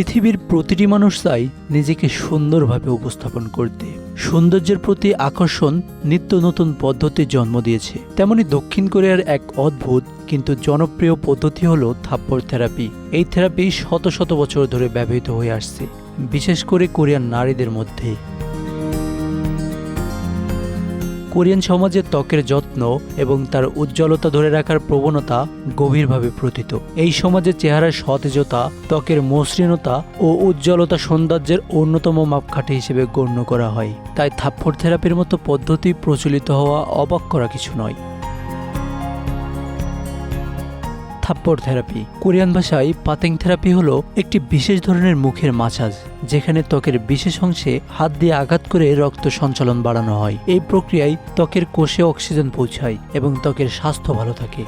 পৃথিবীর প্রতিটি মানুষ চাই নিজেকে সুন্দরভাবে উপস্থাপন করতে। সৌন্দর্যের প্রতি আকর্ষণ নিত্য নতুন পদ্ধতির জন্ম দিয়েছে। তেমনি দক্ষিণ কোরিয়ার এক অদ্ভুত কিন্তু জনপ্রিয় পদ্ধতি হল থাপ্পড় থেরাপি। এই থেরাপি শত শত বছর ধরে ব্যবহৃত হয়ে আসছে, বিশেষ করে কোরিয়ান নারীদের মধ্যে। কোরিয়ান সমাজের ত্বকের যত্ন এবং তার উজ্জ্বলতা ধরে রাখার প্রবণতা গভীরভাবে প্রথিত এই সমাজে চেহারার সতেজতা, ত্বকের মসৃণতা ও উজ্জ্বলতা সৌন্দর্যের অন্যতম মাপকাঠি হিসেবে গণ্য করা হয়। তাই থাপ্পড় থেরাপির মতো পদ্ধতি প্রচলিত হওয়া অবাক করা কিছু নয়। থাপ্পড় থেরাপি। কোরিয়ান ভাষায় পাতেং থেরাপি হলো একটি বিশেষ ধরনের মুখের মাসাজ যেখানে ত্বকের বিশেষ অংশে হাত দিয়ে আঘাত করে রক্ত সঞ্চালন বাড়ানো হয়। এই প্রক্রিয়ায় ত্বকের কোষে অক্সিজেন পৌঁছায় এবং ত্বকের স্বাস্থ্য ভালো থাকে।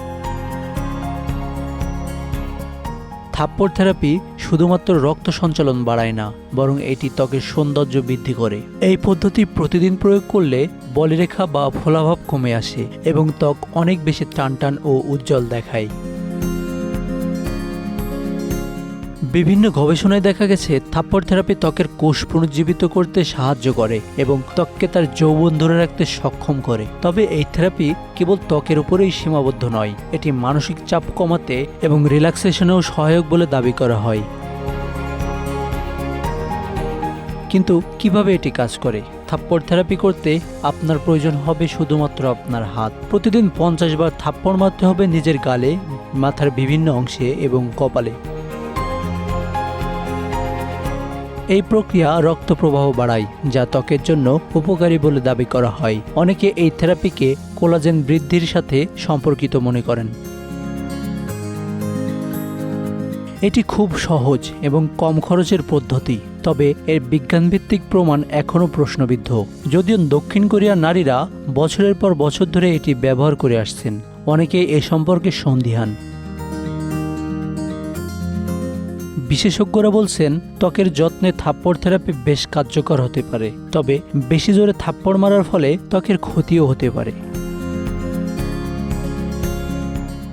থাপ্পড় থেরাপি শুধুমাত্র রক্ত সঞ্চালন বাড়ায় না, বরং এটি ত্বকের সৌন্দর্য বৃদ্ধি করে। এই পদ্ধতি প্রতিদিন প্রয়োগ করলে বলিরেখা বা ফোলাভাব কমে আসে এবং ত্বক অনেক বেশি টান টান ও উজ্জ্বল দেখায়। বিভিন্ন গবেষণায় দেখা গেছে, থাপ্পড় থেরাপি ত্বকের কোষ পুনর্জীবিত করতে সাহায্য করে এবং ত্বককে তার যৌবন ধরে রাখতে সক্ষম করে। তবে এই থেরাপি কেবল ত্বকের উপরেই সীমাবদ্ধ নয়, এটি মানসিক চাপ কমাতে এবং রিল্যাক্সেশনেও সহায়ক বলে দাবি করা হয়। কিন্তু কীভাবে এটি কাজ করে? থাপ্পড় থেরাপি করতে আপনার প্রয়োজন হবে শুধুমাত্র আপনার হাত। প্রতিদিন পঞ্চাশ বার থাপ্পড় মারতে হবে নিজের গালে, মাথার বিভিন্ন অংশে এবং কপালে। এই প্রক্রিয়া রক্ত প্রবাহ বাড়ায়, যা ত্বকের জন্য উপকারী বলে দাবি করা হয়। অনেকে এই থেরাপিকে কোলাজেন বৃদ্ধির সাথে সম্পর্কিত মনে করেন। এটি খুব সহজ এবং কম খরচের পদ্ধতি, তবে এর বিজ্ঞানভিত্তিক প্রমাণ এখনও প্রশ্নবিদ্ধ। যদিও দক্ষিণ কোরিয়ার নারীরা বছরের পর বছর ধরে এটি ব্যবহার করে আসছেন, অনেকে এ সম্পর্কে সন্দিহান। বিশেষজ্ঞরা বলছেন, ত্বকের যত্নে থাপ্পড় থেরাপি বেশ কার্যকর হতে পারে, তবে বেশি জোরে থাপ্পড় মারার ফলে ত্বকের ক্ষতিও হতে পারে।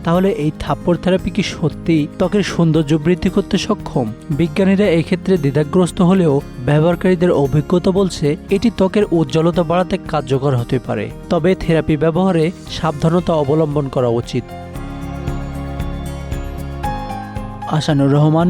তাহলে এই থাপ্পড় থেরাপি কি সত্যিই ত্বকের সৌন্দর্য বৃদ্ধি করতে সক্ষম? বিজ্ঞানীরা এক্ষেত্রে দ্বিধাগ্রস্ত হলেও ব্যবহারকারীদের অভিজ্ঞতা বলছে, এটি ত্বকের উজ্জ্বলতা বাড়াতে কার্যকর হতে পারে, তবে থেরাপি ব্যবহারে সাবধানতা অবলম্বন করা উচিত। Asanur Rahman